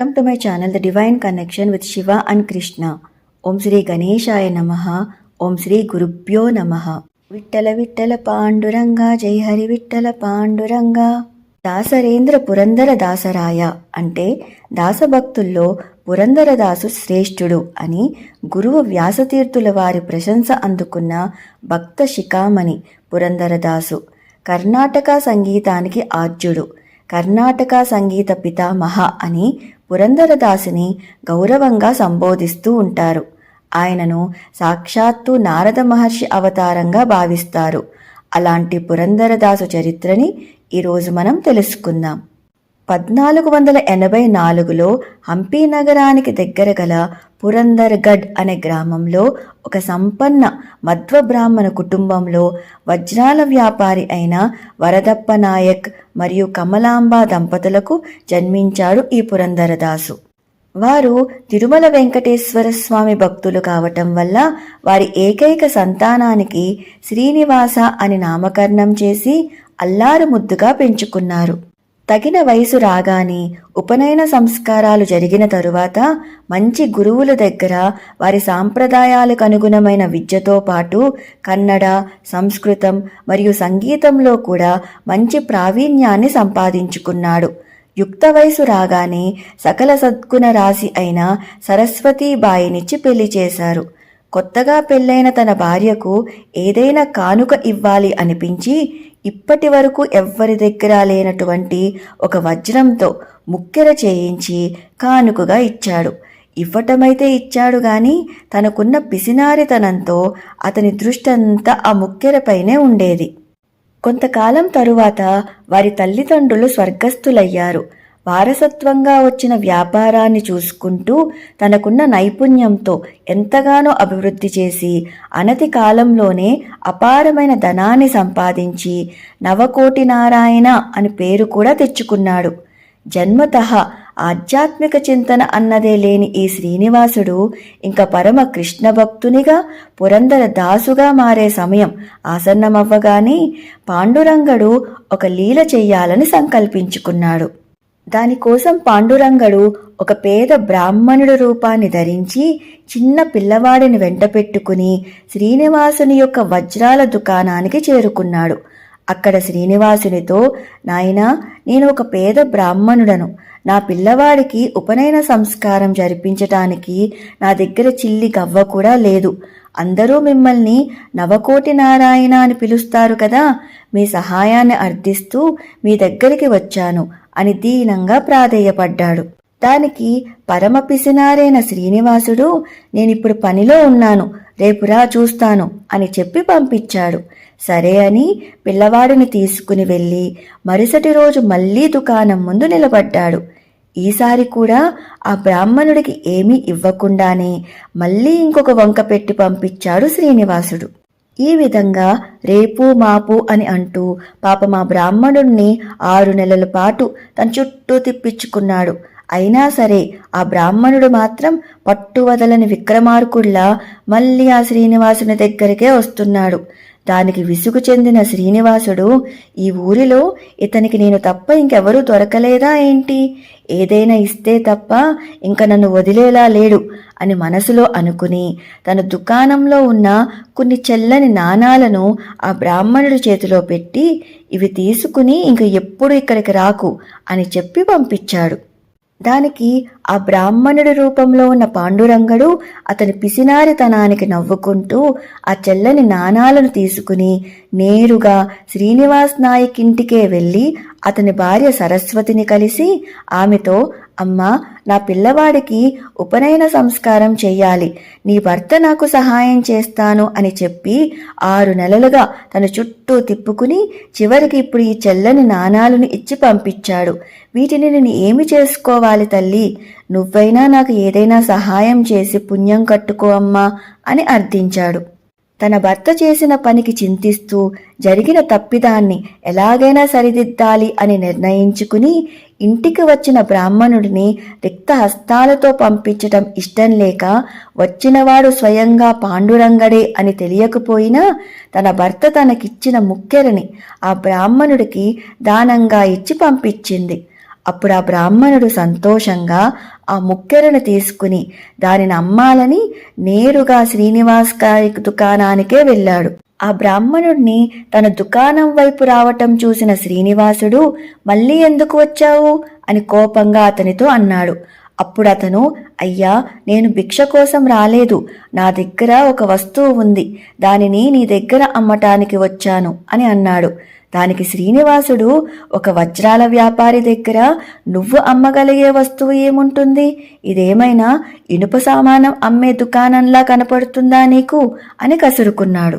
Welcome to my channel the divine connection with Shiva and Krishna ఓం శ్రీ గణేశాయ నమ ఓం శ్రీ గురుభ్యో నమ విట్టల విట్టల పాండురంగా జై హరి విట్టల పాండురంగా దాసరేంద్ర పురందర దాసరాయ అంటే దాసభక్తుల్లో పురందరదాసు శ్రేష్ఠుడు అని గురువు వ్యాసతీర్థుల వారి ప్రశంస అందుకున్న భక్త శిఖామణి పురందరదాసు కర్ణాటక సంగీతానికి ఆర్జుడు. కర్ణాటక సంగీత పితామహ అని పురంధరదాసిని గౌరవంగా సంబోధిస్తూ ఉంటారు. ఆయనను సాక్షాత్తు నారద మహర్షి అవతారంగా భావిస్తారు. అలాంటి పురందరదాసు చరిత్రని ఈరోజు మనం తెలుసుకుందాం. పద్నాలుగు వందల ఎనభై నాలుగులో హంపీ నగరానికి దగ్గర గల పురందర్గఢ్ అనే గ్రామంలో ఒక సంపన్న మధ్వ బ్రాహ్మణ కుటుంబంలో వజ్రాల వ్యాపారి అయిన వరదప్ప నాయక్ మరియు కమలాంబ దంపతులకు జన్మించాడు ఈ పురందరదాసు. వారు తిరుమల వెంకటేశ్వర స్వామి భక్తులు కావటం వల్ల వారి ఏకైక సంతానానికి శ్రీనివాస అని నామకరణం చేసి అల్లారు ముద్దుగా పెంచుకున్నారు. తగిన వయసు రాగానే ఉపనయన సంస్కారాలు జరిగిన తరువాత మంచి గురువుల దగ్గర వారి సాంప్రదాయాలకు అనుగుణమైన విద్యతో పాటు కన్నడ సంస్కృతం మరియు సంగీతంలో కూడా మంచి ప్రావీణ్యాన్ని సంపాదించుకున్నాడు. యుక్త వయసు రాగానే సకల సద్గుణ రాశి అయిన సరస్వతీబాయినిచ్చి పెళ్ళి చేశారు. కొత్తగా పెళ్ళైన తన భార్యకు ఏదైనా కానుక ఇవ్వాలి అనిపించి ఇప్పటి వరకు ఎవ్వరి దగ్గర లేనటువంటి ఒక వజ్రంతో ముక్కెర చేయించి కానుకగా ఇచ్చాడు. ఇవ్వటమైతే ఇచ్చాడు గాని తనకున్న పిసినారితనంతో అతని దృష్టంతా ఆ ముక్కెరపైనే ఉండేది. కొంతకాలం తరువాత వారి తల్లిదండ్రులు స్వర్గస్థులయ్యారు. వారసత్వంగా వచ్చిన వ్యాపారాన్ని చూసుకుంటూ తనకున్న నైపుణ్యంతో ఎంతగానో అభివృద్ధి చేసి అనతి కాలంలోనే అపారమైన ధనాన్ని సంపాదించి నవకోటి నారాయణ అని పేరు కూడా తెచ్చుకున్నాడు. జన్మతః ఆధ్యాత్మిక చింతన అన్నదే లేని ఈ శ్రీనివాసుడు ఇంకా పరమ కృష్ణ భక్తునిగా పురందర దాసుగా మారే సమయం ఆసన్నమవ్వగానే పాండురంగడు ఒక లీల చెయ్యాలని సంకల్పించుకున్నాడు. దానికోసం పాండురంగడు ఒక పేద బ్రాహ్మణుడు రూపాన్ని ధరించి చిన్న పిల్లవాడిని వెంట పెట్టుకుని శ్రీనివాసుని యొక్క వజ్రాల దుకాణానికి చేరుకున్నాడు. అక్కడ శ్రీనివాసునితో నాయనా నేను ఒక పేద బ్రాహ్మణుడను. నా పిల్లవాడికి ఉపనయన సంస్కారం జరిపించటానికి నా దగ్గర చిల్లి గవ్వ కూడా లేదు. అందరూ మిమ్మల్ని నవకోటి నారాయణ అని పిలుస్తారు కదా. మీ సహాయాన్ని అర్థిస్తూ మీ దగ్గరికి వచ్చాను. అని దీనంగా ప్రాధేయపడ్డాడు. దానికి పరమ పిసినారైన శ్రీనివాసుడు నేనిప్పుడు పనిలో ఉన్నాను రేపురా చూస్తాను అని చెప్పి పంపించాడు. సరే అని పిల్లవాడిని తీసుకుని వెళ్ళి మరుసటి రోజు మళ్ళీ దుకాణం ముందు నిలబడ్డాడు. ఈసారి కూడా ఆ బ్రాహ్మణుడికి ఏమీ ఇవ్వకుండానే మళ్ళీ ఇంకొక వంక పెట్టి పంపించాడు శ్రీనివాసుడు. ఈ విధంగా రేపు మాపు అని అంటూ పాప మా బ్రాహ్మణుణ్ణి ఆరు నెలల పాటు తన చుట్టూ తిప్పించుకున్నాడు. అయినా సరే ఆ బ్రాహ్మణుడు మాత్రం పట్టువదలని విక్రమార్కుల్లా మళ్ళీ ఆ శ్రీనివాసుని దగ్గరికే వస్తున్నాడు. దానికి విసుగు చెందిన శ్రీనివాసుడు ఈ ఊరిలో ఇతనికి నేను తప్ప ఇంకెవరూ దొరకలేదా ఏంటి? ఏదైనా ఇస్తే తప్ప ఇంక నన్ను వదిలేలా లేడు అని మనసులో అనుకుని తన దుకాణంలో ఉన్న కొన్ని చెల్లని నాణాలను ఆ బ్రాహ్మణుడి చేతిలో పెట్టి ఇవి తీసుకుని ఇంక ఎప్పుడు ఇక్కడికి రాకు అని చెప్పి పంపించాడు. దానికి ఆ బ్రాహ్మణుడి రూపంలో ఉన్న పాండురంగడు అతని పిసినారితనానికి నవ్వుకుంటూ ఆ చెల్లని నాణాలను తీసుకుని నేరుగా శ్రీనివాస్ నాయక్ ఇంటికే వెళ్ళి అతని భార్య సరస్వతిని కలిసి ఆమెతో అమ్మా నా పిల్లవాడికి ఉపనయన సంస్కారం చెయ్యాలి. నీ భర్త నాకు సహాయం చేస్తాను అని చెప్పి ఆరు నెలలుగా తన చుట్టూ తిప్పుకుని చివరికి ఇప్పుడు ఈ చెల్లని నాణాలను ఇచ్చి పంపించాడు. వీటిని నేను ఏమి చేసుకోవాలి తల్లి? నువ్వైనా నాకు ఏదైనా సహాయం చేసి పుణ్యం కట్టుకో అమ్మా అని అర్థించాడు. తన భర్త చేసిన పనికి చింతిస్తూ జరిగిన తప్పిదాన్ని ఎలాగైనా సరిదిద్దాలి అని నిర్ణయించుకుని ఇంటికి వచ్చిన బ్రాహ్మణుడిని రిక్త హస్తాలతో పంపించటం ఇష్టం లేక వచ్చినవాడు స్వయంగా పాండురంగడే అని తెలియకపోయినా తన భర్త తనకిచ్చిన ముక్కెరని ఆ బ్రాహ్మణుడికి దానంగా ఇచ్చి పంపించింది. అప్పుడు ఆ బ్రాహ్మణుడు సంతోషంగా ఆ ముక్కెరను తీసుకుని దానిని అమ్మాలని నేరుగా శ్రీనివాస్ గారి దుకాణానికే వెళ్ళాడు. ఆ బ్రాహ్మణుడిని తన దుకాణం వైపు రావటం చూసిన శ్రీనివాసుడు మళ్ళీ ఎందుకు వచ్చావు? అని కోపంగా అతనితో అన్నాడు. అప్పుడు అతను అయ్యా నేను భిక్ష కోసం రాలేదు. నా దగ్గర ఒక వస్తువు ఉంది. దానిని నీ దగ్గర అమ్మటానికి వచ్చాను అని అన్నాడు. దానికి శ్రీనివాసుడు ఒక వజ్రాల వ్యాపారి దగ్గర నువ్వు అమ్మగలిగే వస్తువు ఏముంటుంది? ఇదేమైనా ఇనుప సామానం అమ్మే దుకాణంలా కనపడుతుందా నీకు? అని కసురుకున్నాడు.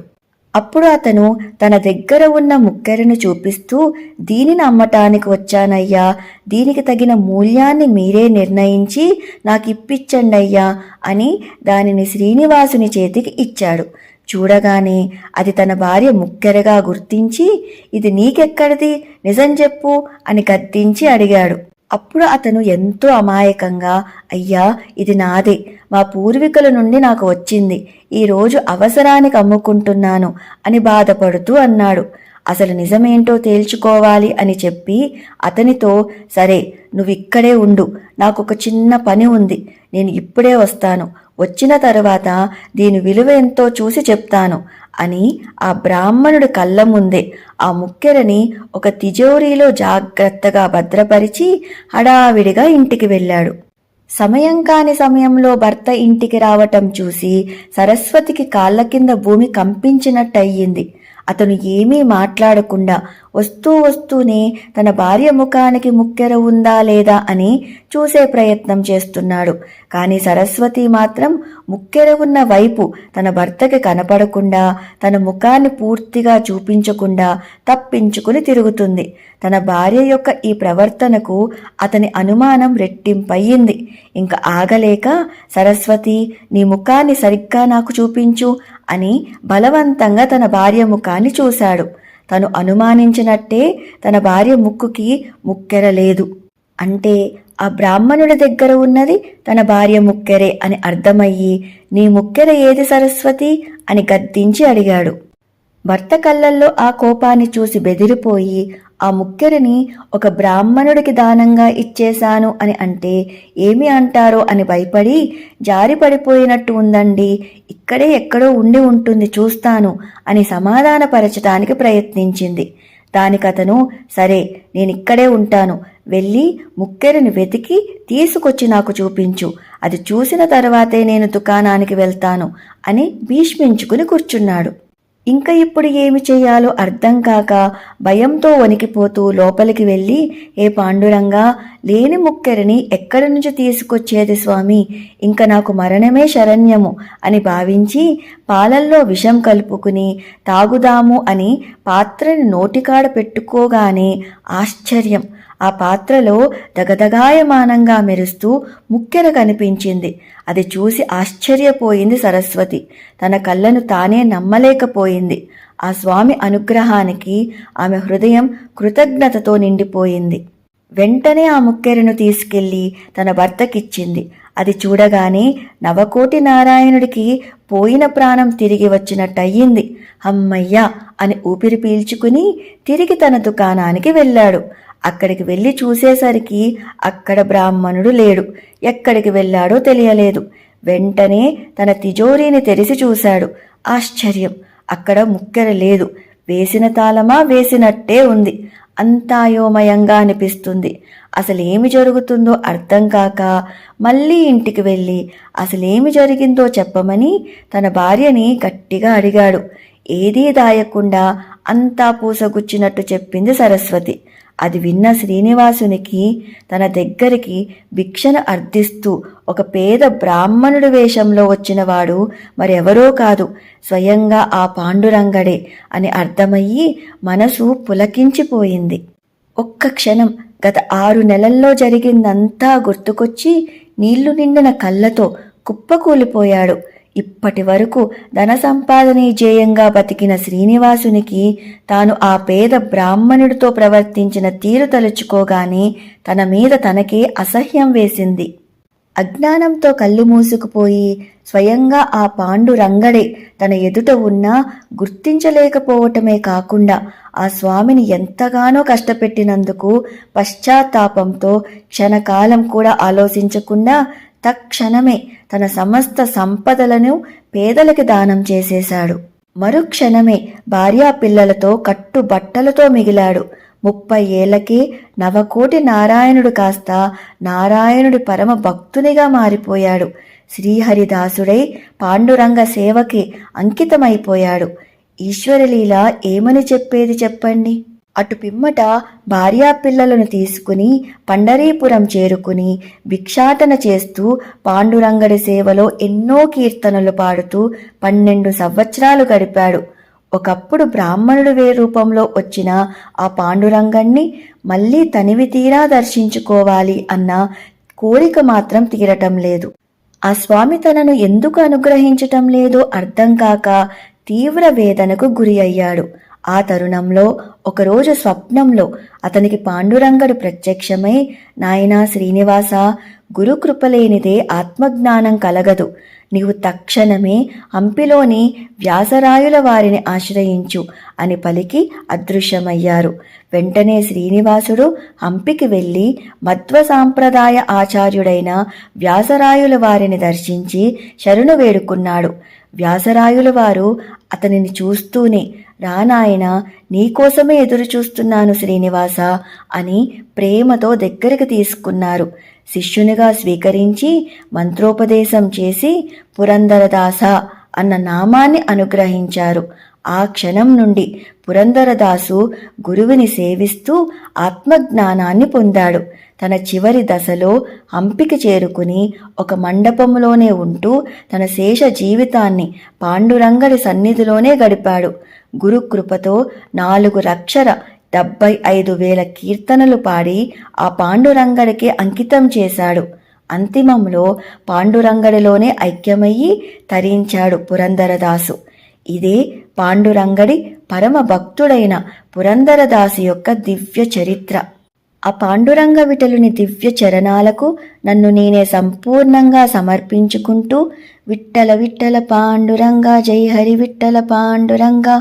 అప్పుడు అతను తన దగ్గర ఉన్న ముక్కెరను చూపిస్తూ దీనిని అమ్మటానికి వచ్చానయ్యా. దీనికి తగిన మూల్యాన్ని మీరే నిర్ణయించి నాకు ఇప్పించండి అయ్యా అని దానిని శ్రీనివాసుని చేతికి ఇచ్చాడు. చూడగానే అది తన భార్య ముక్కెరగా గుర్తించి ఇది నీకెక్కడిది? నిజం చెప్పు అని గద్దించి అడిగాడు. అప్పుడు అతను ఎంతో అమాయకంగా అయ్యా ఇది నాదే. మా పూర్వీకుల నుండి నాకు వచ్చింది. ఈరోజు అవసరానికి అమ్ముకుంటున్నాను అని బాధపడుతూ అన్నాడు. అసలు నిజమేంటో తేల్చుకోవాలి అని చెప్పి అతనితో సరే నువ్వు ఇక్కడే ఉండు. నాకు ఒక చిన్న పని ఉంది. నేను ఇప్పుడే వస్తాను. వచ్చిన తరువాత దీని విలువ ఎంతో చూసి చెప్తాను అని ఆ బ్రాహ్మణుడి కళ్ళ ముందే ఆ ముక్కెరని ఒక తిజోరీలో జాగ్రత్తగా భద్రపరిచి హడావిడిగా ఇంటికి వెళ్ళాడు. సమయం కాని సమయంలో భర్త ఇంటికి రావటం చూసి సరస్వతికి కాళ్ళ కింద భూమి కంపించినట్టయింది. అతను ఏమీ మాట్లాడకుండా వస్తూ వస్తూనే తన భార్య ముఖానికి ముక్కెర ఉందా లేదా అని చూసే ప్రయత్నం చేస్తున్నాడు. కానీ సరస్వతి మాత్రం ముక్కెర ఉన్న వైపు తన భర్తకి కనపడకుండా తన ముఖాన్ని పూర్తిగా చూపించకుండా తప్పించుకుని తిరుగుతుంది. తన భార్య యొక్క ఈ ప్రవర్తనకు అతని అనుమానం రెట్టింపయ్యింది. ఇంకా ఆగలేక సరస్వతి నీ ముఖాన్ని సరిగ్గా నాకు చూపించు అని బలవంతంగా తన భార్య ముఖాన్ని చూశాడు. తను అనుమానించినట్టే తన భార్య ముక్కుకి ముక్కెర లేదు అంటే ఆ బ్రాహ్మణుడి దగ్గర ఉన్నది తన భార్య ముక్కెరే అని అర్థమయ్యి నీ ముక్కెర ఏది సరస్వతి అని గద్దించి అడిగాడు. భర్త కళ్ళల్లో ఆ కోపాన్ని చూసి బెదిరిపోయి ఆ ముక్కెరని ఒక బ్రాహ్మణుడికి దానంగా ఇచ్చేశాను అని అంటే ఏమి అంటారో అని భయపడి జారి పడిపోయినట్టు ఉందండి. ఇక్కడే ఎక్కడో ఉండి ఉంటుంది చూస్తాను అని సమాధానపరచటానికి ప్రయత్నించింది. దానికతను సరే నేనిక్కడే ఉంటాను. వెళ్ళి ముక్కెరని వెతికి తీసుకొచ్చి నాకు చూపించు. అది చూసిన తర్వాతే నేను దుకాణానికి వెళ్తాను అని భీష్మించుకుని కూర్చున్నాడు. ఇంకా ఇప్పుడు ఏమి చేయాలో అర్థం కాక భయంతో వణికిపోతూ లోపలికి వెళ్ళి ఏ పాండురంగా లేని ముక్కెరని ఎక్కడి నుంచి తీసుకొచ్చేది స్వామి? ఇంకా నాకు మరణమే శరణ్యము అని భావించి పాలల్లో విషం కలుపుకుని తాగుదాము అని పాత్రని నోటికాడ పెట్టుకోగానే ఆశ్చర్యం. ఆ పాత్రలో దగదగాయమానంగా మెరుస్తూ ముక్కెర కనిపించింది. అది చూసి ఆశ్చర్యపోయింది సరస్వతి. తన కళ్ళను తానే నమ్మలేకపోయింది. ఆ స్వామి అనుగ్రహానికి ఆమె హృదయం కృతజ్ఞతతో నిండిపోయింది. వెంటనే ఆ ముక్కెరను తీసుకెళ్ళి తన భర్తకిచ్చింది. అది చూడగానే నవకోటి నారాయణుడికి పోయిన ప్రాణం తిరిగి వచ్చినట్టయింది. అమ్మయ్యా అని ఊపిరి పీల్చుకుని తిరిగి తన దుకాణానికి వెళ్ళాడు. అక్కడికి వెళ్ళి చూసేసరికి అక్కడ బ్రాహ్మణుడు లేడు. ఎక్కడికి వెళ్ళాడో తెలియలేదు. వెంటనే తన తిజోరీని తెరిచి చూశాడు. ఆశ్చర్యం! అక్కడ ముక్కెర లేదు. వేసిన తాళమా వేసినట్టే ఉంది. అంతాయోమయంగా అనిపిస్తుంది. అసలేమి జరుగుతుందో అర్థం కాక మళ్ళీ ఇంటికి వెళ్ళి అసలేమి జరిగిందో చెప్పమని తన భార్యని గట్టిగా అడిగాడు. ఏదీ దాయకుండా అంతా పూసగుచ్చినట్టు చెప్పింది సరస్వతి. అది విన్న శ్రీనివాసునికి తన దగ్గరికి భిక్షను అర్థిస్తూ ఒక పేద బ్రాహ్మణుడి వేషంలో వచ్చినవాడు మరెవరో కాదు స్వయంగా ఆ పాండురంగడే అని అర్థమయ్యి మనసు పులకించిపోయింది. ఒక్క క్షణం గత ఆరు నెలల్లో జరిగిందంతా గుర్తుకొచ్చి నీళ్ళు నిండిన కళ్ళతో కుప్పకూలిపోయాడు. ఇప్పటి వరకు ధన సంపాదనే జేయంగా బతికిన శ్రీనివాసునికి తాను ఆ పేద బ్రాహ్మణుడితో ప్రవర్తించిన తీరు తలుచుకోగానే తన మీద తనకే అసహ్యం వేసింది. అజ్ఞానంతో కళ్ళు మూసుకుపోయి స్వయంగా ఆ పాండు రంగడే తన ఎదుట ఉన్నా గుర్తించలేకపోవటమే కాకుండా ఆ స్వామిని ఎంతగానో కష్టపెట్టినందుకు పశ్చాత్తాపంతో క్షణకాలం కూడా ఆలోచించకుండా తక్షణమే తన సమస్త సంపదలను పేదలకి దానం చేసేశాడు. మరుక్షణమే భార్యా పిల్లలతో కట్టు బట్టలతో మిగిలాడు. ముప్పై ఏళ్ళకే నవకోటి నారాయణుడు కాస్త నారాయణుడి పరమ భక్తునిగా మారిపోయాడు. శ్రీహరిదాసుడై పాండురంగ సేవకి అంకితమైపోయాడు. ఈశ్వరలీల ఏమని చెప్పేది చెప్పండి? అటు పిమ్మట భార్యా పిల్లలను తీసుకుని పండరీపురం చేరుకుని భిక్షాటన చేస్తూ పాండురంగడి సేవలో ఎన్నో కీర్తనలు పాడుతూ పన్నెండు సంవత్సరాలు గడిపాడు. ఒకప్పుడు బ్రాహ్మణుడు వే రూపంలో వచ్చిన ఆ పాండురంగణ్ణి మళ్ళీ తనివి తీరా దర్శించుకోవాలి అన్న కోరిక మాత్రం తీరటం లేదు. ఆ స్వామి తనను ఎందుకు అనుగ్రహించటం లేదో అర్థం కాక తీవ్ర వేదనకు గురి అయ్యాడు. ఆ తరుణంలో ఒకరోజు స్వప్నంలో అతనికి పాండురంగడు ప్రత్యక్షమై నాయనా శ్రీనివాస గురుకృపలేనిదే ఆత్మజ్ఞానం కలగదు. నీవు తక్షణమే హంపిలోని వ్యాసరాయుల వారిని ఆశ్రయించు అని పలికి అదృశ్యమయ్యారు. వెంటనే శ్రీనివాసుడు హంపికి వెళ్ళి మధ్వ సాంప్రదాయ ఆచార్యుడైన వ్యాసరాయుల వారిని దర్శించి శరణు వేడుకున్నాడు. వ్యాసరాయుల వారు అతనిని చూస్తూనే రానాయన నీకోసమే ఎదురు చూస్తున్నాను శ్రీనివాస అని ప్రేమతో దగ్గరికి తీసుకున్నారు. శిష్యునిగా స్వీకరించి మంత్రోపదేశం చేసి పురందరదాస అన్న నామాన్ని అనుగ్రహించారు. ఆ క్షణం నుండి పురందరదాసు గురువుని సేవిస్తూ ఆత్మజ్ఞానాన్ని పొందాడు. తన చివరి దశలో హంపికి చేరుకుని ఒక మండపంలోనే ఉంటూ తన శేష జీవితాన్ని పాండురంగడి సన్నిధిలోనే గడిపాడు. గురుకృపతో నాలుగు రక్షర డెబ్బై ఐదు వేల కీర్తనలు పాడి ఆ పాండురంగడికి అంకితం చేశాడు. అంతిమంలో పాండురంగడిలోనే ఐక్యమయ్యి తరించాడు పురందరదాసు ఇదే పాండురంగడి పరమ భక్తుడైన పురందరదాసు యొక్క దివ్య చరిత్ర. ఆ పాండురంగ విటలుని దివ్య చరణాలకు నన్ను నేనే సంపూర్ణంగా సమర్పించుకుంటూ విట్టల విట్టల పాండురంగ జై హరి విట్టల పాండురంగా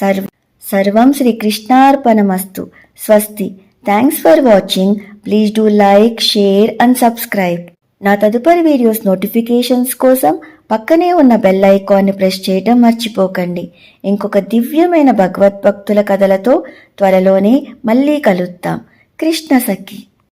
సర్వ సర్వం శ్రీకృష్ణార్పణమస్తు. స్వస్తి. Thanks for watching please do like share and subscribe నా తదుపరి వీడియోస్ నోటిఫికేషన్స్ కోసం పక్కనే ఉన్న బెల్ ఐకాన్ని ప్రెస్ చేయడం మర్చిపోకండి. ఇంకొక దివ్యమైన భగవద్భక్తుల కథలతో త్వరలోనే మళ్ళీ కలుద్దాం. కృష్ణ సఖి.